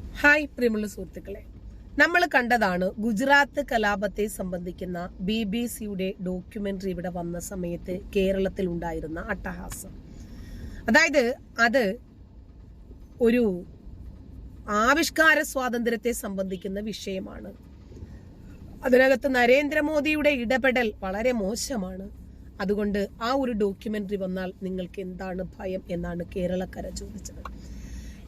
Hi പ്രിയമുള്ള സുഹൃത്തുക്കളെ. നമ്മൾ കണ്ടതാണ് ഗുജറാത്ത് കലാപത്തെ സംബന്ധിക്കുന്ന ബി ബി സിയുടെ ഡോക്യുമെന്ററി ഇവിടെ വന്ന സമയത്ത് കേരളത്തിൽ ഉണ്ടായിരുന്ന അട്ടഹാസം. അതായത് അത് ഒരു ആവിഷ്കാര സ്വാതന്ത്ര്യത്തെ സംബന്ധിക്കുന്ന വിഷയമാണ്. അതിനകത്ത് നരേന്ദ്രമോദിയുടെ ഇടപെടൽ വളരെ മോശമാണ്. അതുകൊണ്ട് ആ ഒരു ഡോക്യുമെന്ററി വന്നാൽ നിങ്ങൾക്ക് എന്താണ് ഭയം എന്നാണ് കേരളക്കര ചോദിച്ചത്.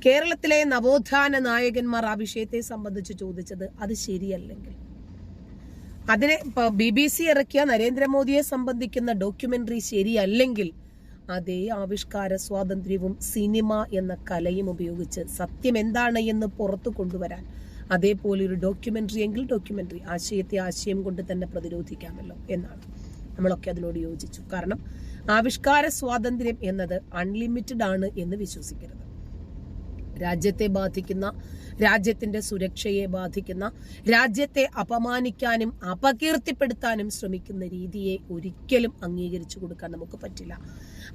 കേരളത്തിലെ നവോത്ഥാന നായകന്മാർ ആ വിഷയത്തെ സംബന്ധിച്ച് ചോദിച്ചത് അത് ശരിയല്ലെങ്കിൽ? അതിനെ ബി ബി സി ഇറക്കിയ നരേന്ദ്രമോദിയെ സംബന്ധിക്കുന്ന ഡോക്യുമെന്ററി ശരിയല്ലെങ്കിൽ അതേ ആവിഷ്കാര സ്വാതന്ത്ര്യവും സിനിമ എന്ന കലയും ഉപയോഗിച്ച് സത്യം എന്താണ് എന്ന് പുറത്തു കൊണ്ടുവരാൻ അതേപോലെ ഒരു ഡോക്യുമെന്ററി എങ്കിൽ ഡോക്യുമെന്ററി ആശയത്തെ ആശയം കൊണ്ട് തന്നെ പ്രതിരോധിക്കാമല്ലോ എന്നാണ്. നമ്മളൊക്കെ അതിനോട് യോജിച്ചു. കാരണം ആവിഷ്കാര സ്വാതന്ത്ര്യം എന്നത് അൺലിമിറ്റഡ് ആണ് എന്ന് വിശ്വസിക്കരുത്. രാജ്യത്തെ ബാധിക്കുന്ന രാജ്യത്തിന്റെ സുരക്ഷയെ ബാധിക്കുന്ന രാജ്യത്തെ അപമാനിക്കാനും അപകീർത്തിപ്പെടുത്താനും ശ്രമിക്കുന്ന രീതിയെ ഒരിക്കലും അംഗീകരിച്ചു കൊടുക്കാൻ നമുക്ക് പറ്റില്ല.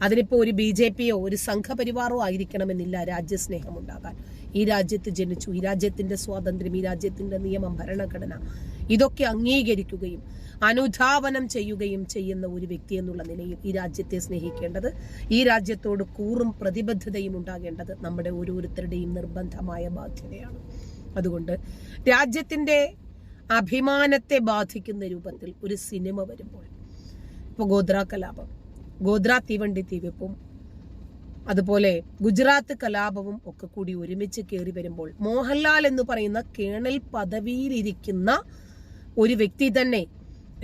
അതിനിപ്പോ ഒരു ബി ജെ പിയോ ഒരു സംഘപരിവാറോ ആയിരിക്കണമെന്നില്ല രാജ്യസ്നേഹം ഉണ്ടാകാൻ ഈ രാജ്യത്ത് ജനിച്ചു ഈ രാജ്യത്തിന്റെ സ്വാതന്ത്ര്യം ഈ രാജ്യത്തിന്റെ നിയമം ഭരണഘടന ഇതൊക്കെ അംഗീകരിക്കുകയും അനുധാവനം ചെയ്യുകയും ചെയ്യുന്ന ഒരു വ്യക്തി എന്നുള്ള നിലയിൽ ഈ രാജ്യത്തെ സ്നേഹിക്കേണ്ടത് ഈ രാജ്യത്തോട് കൂറും പ്രതിബദ്ധതയും ഉണ്ടാകേണ്ടത് നമ്മുടെ ഓരോരുത്തരുടെയും നിർബന്ധമായ ബാധ്യതയാണ്. അതുകൊണ്ട് രാജ്യത്തിന്റെ അഭിമാനത്തെ ബാധിക്കുന്ന രൂപത്തിൽ ഒരു സിനിമ വരുമ്പോൾ ഇപ്പോൾ ഗോദ്ര കലാപം ഗോദ്ര തീവണ്ടി തീവെപ്പും അതുപോലെ ഗുജറാത്ത് കലാപവും ഒക്കെ കൂടി ഒരുമിച്ച് കയറി വരുമ്പോൾ മോഹൻലാൽ എന്ന് പറയുന്ന കേണൽ പദവിയിലിരിക്കുന്ന ഒരു വ്യക്തി തന്നെ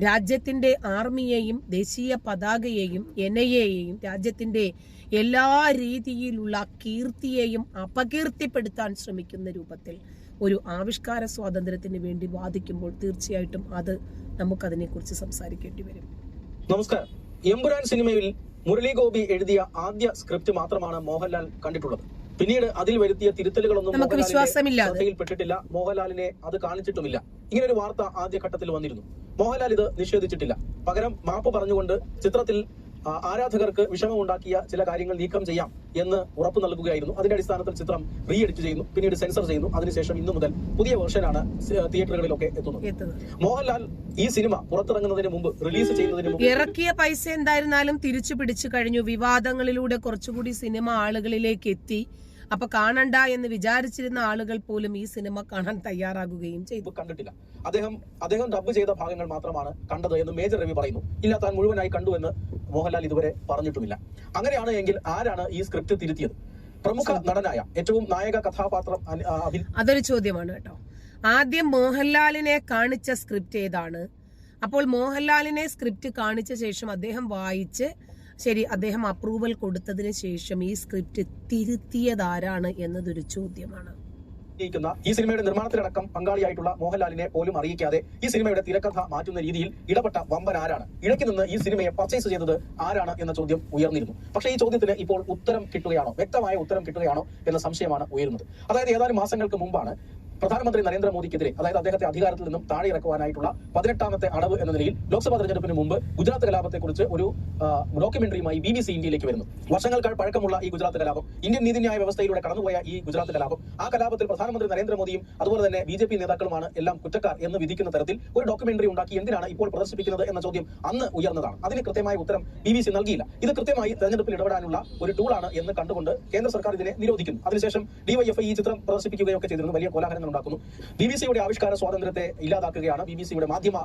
രാജ്യത്തിന്റെ ആർമിയെയും ദേശീയ പതാകയെയും എനയെയും രാജ്യത്തിന്റെ എല്ലാ രീതിയിലുള്ള കീർത്തിയെയും അപകീർത്തിപ്പെടുത്താൻ ശ്രമിക്കുന്ന രൂപത്തിൽ ഒരു ആവിഷ്കാര സ്വാതന്ത്ര്യത്തിന് വേണ്ടി വാദിക്കുമ്പോൾ തീർച്ചയായിട്ടും അത് നമുക്കതിനെക്കുറിച്ച് സംസാരിക്കേണ്ടി വരും. നമസ്കാരം. എമ്പുരാൻ സിനിമയിൽ മുരളി ഗോപി എഴുതിയ ആദ്യ സ്ക്രിപ്റ്റ് മാത്രമാണ് മോഹൻലാൽ കണ്ടിട്ടുള്ളത്. പിന്നീട് അതിൽ വരുത്തിയ തിരുത്തലുകളൊന്നും നമുക്ക് വിശ്വാസമില്ല. ശ്രദ്ധയിൽപ്പെട്ടിട്ടില്ല. മോഹൻലാലിനെ അത് കാണിച്ചിട്ടുമില്ല. ഇങ്ങനെ ഒരു വാർത്ത ആദ്യ ഘട്ടത്തിൽ വന്നിരുന്നു. മോഹൻലാൽ ഇത് നിഷേധിച്ചിട്ടില്ല. പകരം മാപ്പ് പറഞ്ഞുകൊണ്ട് ചിത്രത്തിൽ ആരാധകർക്ക് വിഷമമുണ്ടാക്കിയ ചില കാര്യങ്ങൾ നീക്കം ചെയ്യാം എന്ന് ഉറപ്പ് നൽകുകയായിരുന്നു. അതിന്റെ അടിസ്ഥാനത്തിൽ ചിത്രം റീ എഡിറ്റ് ചെയ്യുന്നു പിന്നീട് സെൻസർ ചെയ്യുന്നു. അതിനുശേഷം ഇന്നു മുതൽ പുതിയ വേർഷനാണ് തിയേറ്ററുകളിലൊക്കെ എത്തുന്നത്. മോഹൻലാൽ ഈ സിനിമ പുറത്തിറങ്ങുന്നതിന് മുമ്പ് റിലീസ് ചെയ്യുന്നതിന് മുമ്പ് ഇറക്കിയ പൈസ എന്തായിരുന്നാലും തിരിച്ചു പിടിച്ചു കഴിഞ്ഞു. വിവാദങ്ങളിലൂടെ കുറച്ചുകൂടി സിനിമ ആളുകളിലേക്ക് എത്തി. അപ്പൊ കാണണ്ട എന്ന് വിചാരിച്ചിരുന്ന ആളുകൾ പോലും ഈ സിനിമ കാണാൻ തയ്യാറാകുകയും ചെയ്തു. കണ്ടിട്ടില്ല. അദ്ദേഹം അദ്ദേഹം ഡബ് ചെയ്ത ഭാഗങ്ങൾ മാത്രമാണ് കണ്ടത് എന്ന് മേജർ രവി പറയുന്നു. ഇല്ല താൻ മുഴുവനായി കണ്ടു എന്ന് മോഹൻലാൽ ഇതുവരെ പറഞ്ഞിട്ടുമില്ല. അങ്ങനെയാണ് എങ്കിൽ ആരാണ് ഈ സ്ക്രിപ്റ്റ് തിരുത്തിയത്? പ്രമുഖ നടനായ ഏറ്റവും നായക കഥാപാത്രം അതൊരു ചോദ്യമാണ് കേട്ടോ. ആദ്യം മോഹൻലാലിനെ കാണിച്ച സ്ക്രിപ്റ്റ് ഏതാണ്? അപ്പോൾ മോഹൻലാലിനെ സ്ക്രിപ്റ്റ് കാണിച്ച ശേഷം അദ്ദേഹം വായിച്ച് ശരി അദ്ദേഹം അപ്രൂവൽ കൊടുത്തതിന് ശേഷം ഈ സ്ക്രിപ്റ്റ് തിരുത്തിയതാരാണ് എന്നതൊരു ചോദ്യമാണ്. ഈ സിനിമയുടെ നിർമ്മാണത്തിലടക്കം പങ്കാളിയായിട്ടുള്ള മോഹൻലാലിനെ പോലും അറിയിക്കാതെ ഈ സിനിമയുടെ തിരക്കഥ മാറ്റുന്ന രീതിയിൽ ഇടപെട്ട വമ്പൻ ആരാണ്? ഇടയ്ക്ക് നിന്ന് ഈ സിനിമയെ പർച്ചേസ് ചെയ്തത് ആരാണ് എന്ന ചോദ്യം ഉയർന്നിരുന്നു. പക്ഷേ ഈ ചോദ്യത്തിന് ഇപ്പോൾ ഉത്തരം കിട്ടുകയാണോ? വ്യക്തമായ ഉത്തരം കിട്ടുകയാണോ എന്ന സംശയമാണ് ഉയരുന്നത്. അതായത് ഏതാനും മാസങ്ങൾക്ക് മുമ്പാണ് പ്രധാനമന്ത്രി നരേന്ദ്രമോദിക്കെതിരെ അതായത് അദ്ദേഹത്തെ അധികാരത്തിൽ നിന്നും താഴെ ഇറക്കുവാനായിട്ടുള്ള പതിനെട്ടാമത്തെ അടവ് എന്ന നിലയിൽ ലോക്സഭാ തെരഞ്ഞെടുപ്പിന് മുമ്പ് ഗുജറാത്ത് കലാപത്തെക്കുറിച്ച് ഒരു ഡോക്യുമെന്ററിയുമായി ബി ബി സി ഇന്ത്യയിലേക്ക് വരുന്നു. വർഷങ്ങൾക്കാൾ പഴക്കമുള്ള ഈ ഗുജറാത്ത് കലാപം ഇന്ത്യൻ നീതിന്യായ വ്യവസ്ഥയിലൂടെ കടന്നുപോയ ഈ ഗുജറാത്ത് കലാപം ആ കലാപത്തിൽ പ്രധാനമന്ത്രി നരേന്ദ്രമോദിയും അതുപോലെ തന്നെ ബി ജെ പി നേതാക്കളുമാണ് എല്ലാം കുറ്റക്കാർ എന്ന് വിധിക്കുന്ന തരത്തിൽ ഒരു ഡോക്യുമെന്ററി ഉണ്ടാക്കി എന്തിനാണ് ഇപ്പോൾ പ്രദർശിപ്പിക്കുന്നത് എന്ന ചോദ്യം അന്ന് ഉയർന്നതാണ്. അതിന് കൃത്യമായ ഉത്തരം ബി ബി സി നൽകിയില്ല. ഇത് കൃത്യമായി തെരഞ്ഞെടുപ്പിൽ ഇടപെടാനുള്ള ഒരു ടൂളാണ് എന്ന് കണ്ടുകൊണ്ട് കേന്ദ്ര സർക്കാർ ഇതിനെ നിരോധിക്കുന്നു. അതിനുശേഷം ഡിവൈഎഫ്ഐ ഈ ചിത്രം പ്രദർശിപ്പിക്കുകയൊക്കെ ചെയ്തിരുന്നു. വലിയ കോലാഹലങ്ങൾ ഉണ്ടാക്കുന്നു. ബി ബി സിയുടെ ആവിഷ്കാര സ്വാതന്ത്ര്യത്തെ ഇല്ലാതാക്കുകയാണ് ബി ബി സിയുടെ മാധ്യമ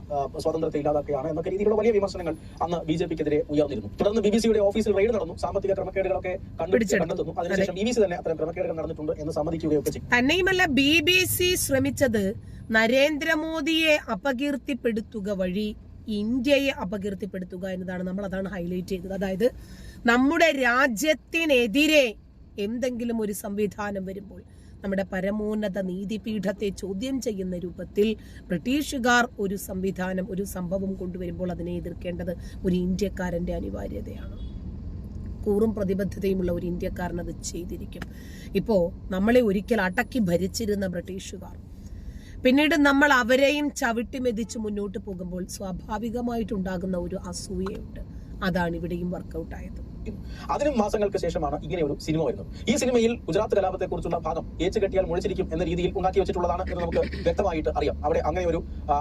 സ്വാതന്ത്ര്യത്തെ ഇല്ലാതാക്കുകയാണ് എന്നൊക്കെ രീതിയിലുള്ള വലിയ വിമർശനങ്ങൾ അന്ന് ബി ജെ പിക്കെതിരെ ഉയർന്നിരുന്നു. തുടർന്ന് ബി ബി സിയുടെ ഓഫീസിൽ റെയ്ഡ് നടന്നു. സാമ്പത്തിക ക്രമക്കേടുകളൊക്കെ കണ്ടു കണ്ടെത്തുന്നു. അതിനുശേഷം ബി ബി സി തന്നെ അത്തരം ക്രമക്കേടുകൾ നടന്നിട്ടുണ്ട് എന്ന് സമ്മതിക്കുകയൊക്കെ ചെയ്യും തന്നെയുമല്ല ബി ബി സി ശ്രമിച്ചത് നരേന്ദ്രമോദിയെ അപകീർത്തിപ്പെടുത്തുക വഴി ഇന്ത്യയെ അപകീർത്തിപ്പെടുത്തുക എന്നതാണ് നമ്മൾ അതാണ് ഹൈലൈറ്റ് ചെയ്തത്. അതായത് നമ്മുടെ രാജ്യത്തിനെതിരെ എന്തെങ്കിലും ഒരു സംവിധാനം വരുമ്പോൾ നമ്മുടെ പരമോന്നത നീതിപീഠത്തെ ചോദ്യം ചെയ്യുന്ന രൂപത്തിൽ ബ്രിട്ടീഷുകാർ ഒരു സംവിധാനം ഒരു സംഭവം കൊണ്ടുവരുമ്പോൾ അതിനെ എതിർക്കേണ്ടത് ഒരു ഇന്ത്യക്കാരന്റെ അനിവാര്യതയാണ്. കൂറും പ്രതിബദ്ധതയുമുള്ള ഒരു ഇന്ത്യക്കാരൻ അത് ചെയ്തിരിക്കും. ഇപ്പോൾ നമ്മളെ ഒരിക്കൽ അടക്കി ഭരിച്ചിരുന്ന ബ്രിട്ടീഷുകാർ പിന്നീട് നമ്മൾ അവരെയും ചവിട്ടി മെതിച്ച് മുന്നോട്ട് പോകുമ്പോൾ സ്വാഭാവികമായിട്ടുണ്ടാകുന്ന ഒരു അസൂയയുണ്ട്. അതാണ് ഇവിടെയും വർക്കൗട്ടായത് അതിനും മാസങ്ങൾക്ക് ശേഷമാണ് ഇങ്ങനെ ഒരു സിനിമ വരുന്നത്. ഈ സിനിമയിൽ ഗുജറാത്ത് കലാപത്തെ കുറിച്ചുള്ള ഭാഗം ഏച്ച് കെട്ടിയാൽ മുഴിച്ചിരിക്കും എന്ന രീതിയിൽ ഉണ്ടാക്കി വെച്ചിട്ടുള്ളതാണ് എന്ന് നമുക്ക് വ്യക്തമായിട്ട് അറിയാം. അവിടെ അങ്ങനെ ഒരു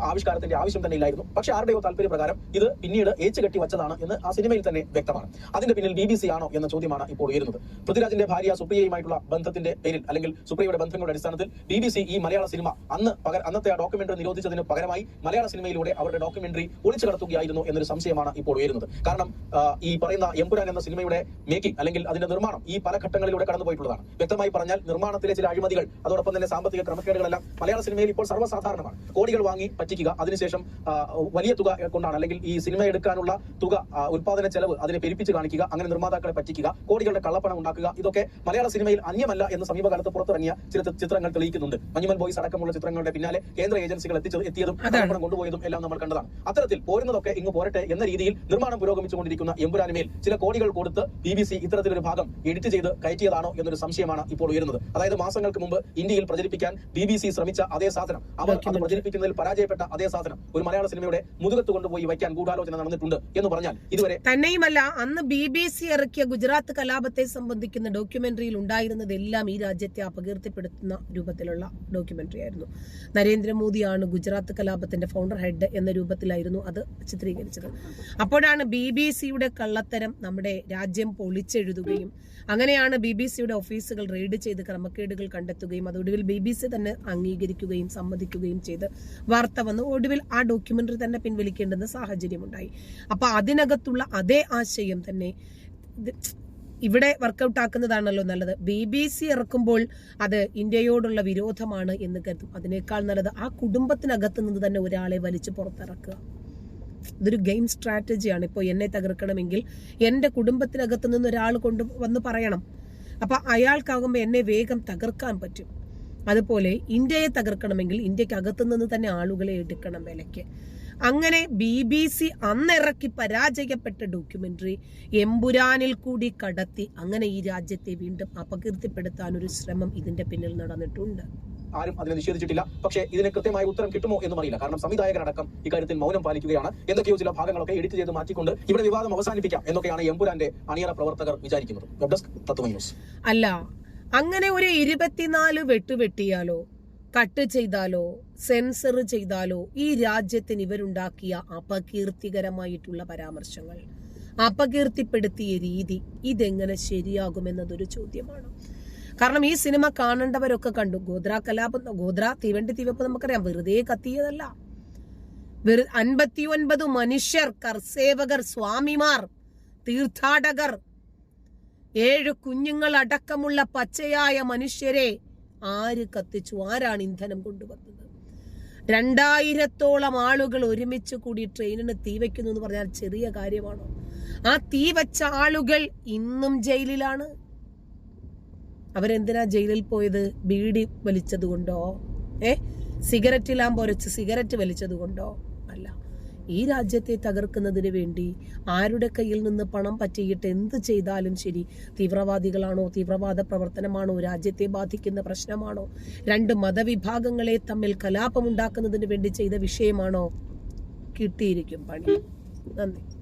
ആവിഷ്കാരത്തിന്റെ ആവശ്യം തന്നെ ഇല്ലായിരുന്നു. പക്ഷേ ആരുടെയോ താല്പര്യപ്രകാരം ഇത് പിന്നീട് ഏച്ച് കെട്ടി വച്ചതാണ് എന്ന് ആ സിനിമയിൽ തന്നെ വ്യക്തമാണ്. അതിന്റെ പിന്നിൽ ബി ബി സി ആണോ എന്ന ചോദ്യമാണ് ഇപ്പോൾ ഉയരുന്നത്. പൃഥ്വിരാജിന്റെ ഭാര്യ സുപ്രിയയുമായിട്ടുള്ള ബന്ധത്തിന്റെ പേരിൽ അല്ലെങ്കിൽ സുപ്രിയയുടെ ബന്ധങ്ങളുടെ അടിസ്ഥാനത്തിൽ ബി ബി സി ഈ മലയാള സിനിമ അന്ന് അന്നത്തെ ആ ഡോക്യുമെന്ററി നിരോധിച്ചതിന് പകരമായി മലയാള സിനിമയിലൂടെ അവരുടെ ഡോക്യുമെന്ററി ഒളിച്ചു കടത്തുകയായിരുന്നു എന്നൊരു സംശയമാണ് ഇപ്പോൾ ഉയരുന്നത്. കാരണം ഈ പറയുന്ന എംപുരാൻ എന്ന സിനിമയുടെ മേക്കിംഗ് അല്ലെങ്കിൽ അതിന്റെ നിർമ്മാണം ഈ പല ഘട്ടങ്ങളിലൂടെ കടന്നുപോയിട്ടുള്ളതാണ്. വ്യക്തമായി പറഞ്ഞാൽ നിർമ്മാണത്തിലെ ചില അഴിമതികൾ അതോടൊപ്പം തന്നെ സാമ്പത്തിക ക്രമക്കേടുകളെല്ലാം മലയാള സിനിമയിൽ ഇപ്പോൾ സർവസാധാരണമാണ്. കോടികൾ വാങ്ങി പറ്റിക്കുക അതിനുശേഷം വലിയ തുക കൊണ്ടാണ് അല്ലെങ്കിൽ ഈ സിനിമ എടുക്കാനുള്ള തുക ഉത്പാദന ഉൽപാദന ചെലവ് അതിനെ പെരുപ്പിച്ച് കാണിക്കുക അങ്ങനെ നിർമ്മാതാക്കളെ പറ്റിക്കുക കോടികളുടെ കള്ളപ്പണം ഉണ്ടാക്കുക ഇതൊക്കെ മലയാള സിനിമയിൽ അന്യമല്ല എന്ന് സമീപകാലത്ത് പുറത്തിറങ്ങിയ ചില ചിത്രങ്ങൾ തെളിയിക്കുന്നുണ്ട്. മഞ്ഞുമൽ ബോയ്സ് അടക്കമുള്ള ചിത്രങ്ങളുടെ പിന്നാലെ കേന്ദ്ര ഏജൻസികൾ എത്തിച്ചത് എത്തിയതും കള്ളപ്പണം കൊണ്ടുപോയതും എല്ലാം നമ്മൾ കണ്ടതാണ്. അത്തരത്തിൽ പോരുന്നതൊക്കെ ഇങ്ങ് പോരട്ടെ എന്ന രീതിയിൽ നിർമ്മാണം പുരോഗമിച്ചുകൊണ്ടിരിക്കുന്ന എമ്പുരാനുമേൽ ചില കോടികൾ കൊടുത്ത് ബി ബി സി ഇത്തരത്തിലൊരു ഭാഗം എഡിറ്റ് ചെയ്ത് കയറ്റിയതാണോ എന്നൊരു സംശയമാണ് ഇപ്പോൾ ഉയരുന്നത്. അതായത് മാസങ്ങൾക്ക് മുമ്പ് ഇന്ത്യയിൽ പ്രചരിപ്പിക്കാൻ ബി ബി സി ശ്രമിച്ച അതേ സാധനം അവർ അത് പ്രചരിപ്പിക്കുന്നതിൽ പരാജയപ്പെട്ട അതേ സാധനം ഒരു മലയാള സിനിമയുടെ മുതുകത്ത് കൊണ്ടുപോയി വയ്ക്കാൻ ഗൂഢാലോചന നടന്നിട്ടുണ്ട് എന്ന് പറഞ്ഞാൽ ഇതുവരെ തന്നെയുമല്ല അന്ന് ബി ബി സി ഇറക്കിയ ഗുജറാത്ത് കലാപത്തെ സംബന്ധിക്കുന്ന ഡോക്യുമെന്ററിയിൽ ഉണ്ടായിരുന്നതെല്ലാം ഈ രാജ്യത്തെ അപകീർത്തിപ്പെടുത്തുന്ന രൂപത്തിലുള്ള ഡോക്യുമെന്ററി ആയിരുന്നു. നരേന്ദ്രമോദിയാണ് ഗുജറാത്ത് കലാപത്തിന്റെ ഫൗണ്ടർ ഹെഡ് എന്ന രൂപത്തിലായിരുന്നു അത് ചിത്രീകരിച്ചത്. അപ്പോഴാണ് ബി ബി സിയുടെ കള്ളത്തരം നമ്മുടെ രാജ്യം പൊളിച്ചെഴുതുകയും അങ്ങനെയാണ് ബി ബി സിയുടെ ഓഫീസുകൾ റെയ്ഡ് ചെയ്ത് ക്രമക്കേടുകൾ കണ്ടെത്തുകയും അത് ഒടുവിൽ ബി ബി സി തന്നെ അംഗീകരിക്കുകയും സമ്മതിക്കുകയും ചെയ്ത് വാർത്ത വന്നു ഒടുവിൽ ആ ഡോക്യുമെന്ററി തന്നെ പിൻവലിക്കേണ്ടുന്ന സാഹചര്യമുണ്ടായി. അപ്പൊ അതിനകത്തുള്ള അതേ ആശയം തന്നെ ഇവിടെ വർക്കൗട്ട് ആക്കുന്നതാണല്ലോ നല്ലത്. ബി ബി സി ഇറക്കുമ്പോൾ അത് ഇന്ത്യയോടുള്ള വിരോധമാണ് എന്ന് കരുതും. അതിനേക്കാൾ നല്ലത് ആ കുടുംബത്തിനകത്ത് നിന്ന് തന്നെ ഒരാളെ വലിച്ചു പുറത്തിറക്കുക. ഇതൊരു ഗെയിം സ്ട്രാറ്റജിയാണ്. ഇപ്പോൾ എന്നെ തകർക്കണമെങ്കിൽ എന്റെ കുടുംബത്തിനകത്ത് നിന്ന് ഒരാൾ കൊണ്ട് വന്ന് പറയണം. അപ്പോൾ അയാൾക്കാകുമ്പോൾ എന്നെ വേഗം തകർക്കാൻ പറ്റും. അതുപോലെ ഇന്ത്യയെ തകർക്കണമെങ്കിൽ ഇന്ത്യക്കകത്തു നിന്ന് തന്നെ ആളുകളെ എടുക്കണം വിലയ്ക്ക്. അങ്ങനെ ബി ബി സി അന്നിറക്കി പരാജയപ്പെട്ട ഡോക്യുമെന്ററി എമ്പുരാനിൽ കൂടി കടത്തി. അങ്ങനെ ഈ രാജ്യത്തെ വീണ്ടും അപകീർത്തിപ്പെടുത്താൻ ഒരു ശ്രമം ഇതിന്റെ പിന്നിൽ നടന്നിട്ടുണ്ട്. ആരും അതിനെ നിഷേധിച്ചിട്ടില്ല. പക്ഷേ ഇതിന് കൃത്യമായ ഉത്തരം കിട്ടുമോ എന്നും അറിയില്ല. കാരണം സംവിധായകരടക്കം ഇക്കാര്യത്തിൽ മൗനം പാലിക്കുകയാണ്. എന്തൊക്കെയോ ചില ഭാഗങ്ങളൊക്കെ എഡിറ്റ് ചെയ്ത് മാറ്റിക്കൊണ്ട് ഇവിടെ വിവാദം അവസാനിപ്പിക്കാം എന്നൊക്കെയാണ് എമ്പുരാന്റെ അണിയറ പ്രവർത്തകർ വിചാരിക്കുന്നത്. Web desk news. അല്ല അങ്ങനെ ഒരു ഇരുപത്തിനാല് വെട്ടുവെട്ടിയാലോ കട്ട് ചെയ്താലോ സെൻസർ ചെയ്താലോ ഈ രാജ്യത്തിന് ഇവരുണ്ടാക്കിയ അപകീർത്തികരമായിട്ടുള്ള പരാമർശങ്ങൾ. അപകീർത്തിപ്പെടുത്തിയ രീതി ഇതെങ്ങനെ ശരിയാകുമെന്നതൊരു ചോദ്യമാണ്. കാരണം ഈ സിനിമ കാണേണ്ടവരൊക്കെ കണ്ടു. ഗോദ്ര കലാപം ഗോദ്ര തീവണ്ടി തീവപ്പ് നമുക്കറിയാം. വെറുതെ കത്തിയതല്ല. വെറു അൻപത്തി ഒൻപത് മനുഷ്യർ കർസേവകർ സ്വാമിമാർ തീർത്ഥാടകർ ഏഴ് കുഞ്ഞുങ്ങൾ അടക്കമുള്ള പച്ചയായ മനുഷ്യരെ ആര് കത്തിച്ചു? ആരാണ് ഇന്ധനം കൊണ്ടുവന്നത്? രണ്ടായിരത്തോളം ആളുകൾ ഒരുമിച്ച് കൂടി ട്രെയിനിന് തീ വയ്ക്കുന്നു എന്ന് പറഞ്ഞാൽ ചെറിയ കാര്യമാണോ? ആ തീ വച്ച ആളുകൾ ഇന്നും ജയിലിലാണ്. അവരെന്തിനാ ജയിലിൽ പോയത്? ബീഡി വലിച്ചത് കൊണ്ടോ ഏ? സിഗരറ്റ് ലാമ്പ് ഒരച്ച് സിഗരറ്റ് വലിച്ചത് കൊണ്ടോ ഈ രാജ്യത്തെ തകർക്കുന്നതിന് വേണ്ടി ആരുടെ കയ്യിൽ നിന്ന് പണം പറ്റിയിട്ട് എന്ത് ചെയ്താലും ശരി തീവ്രവാദികളാണോ തീവ്രവാദ പ്രവർത്തനമാണോ രാജ്യത്തെ ബാധിക്കുന്ന പ്രശ്നമാണോ രണ്ട് മതവിഭാഗങ്ങളെ തമ്മിൽ കലാപമുണ്ടാക്കുന്നതിന് വേണ്ടി ചെയ്ത വിഷയമാണോ? കിട്ടിയിരിക്കും പണി. നന്ദി.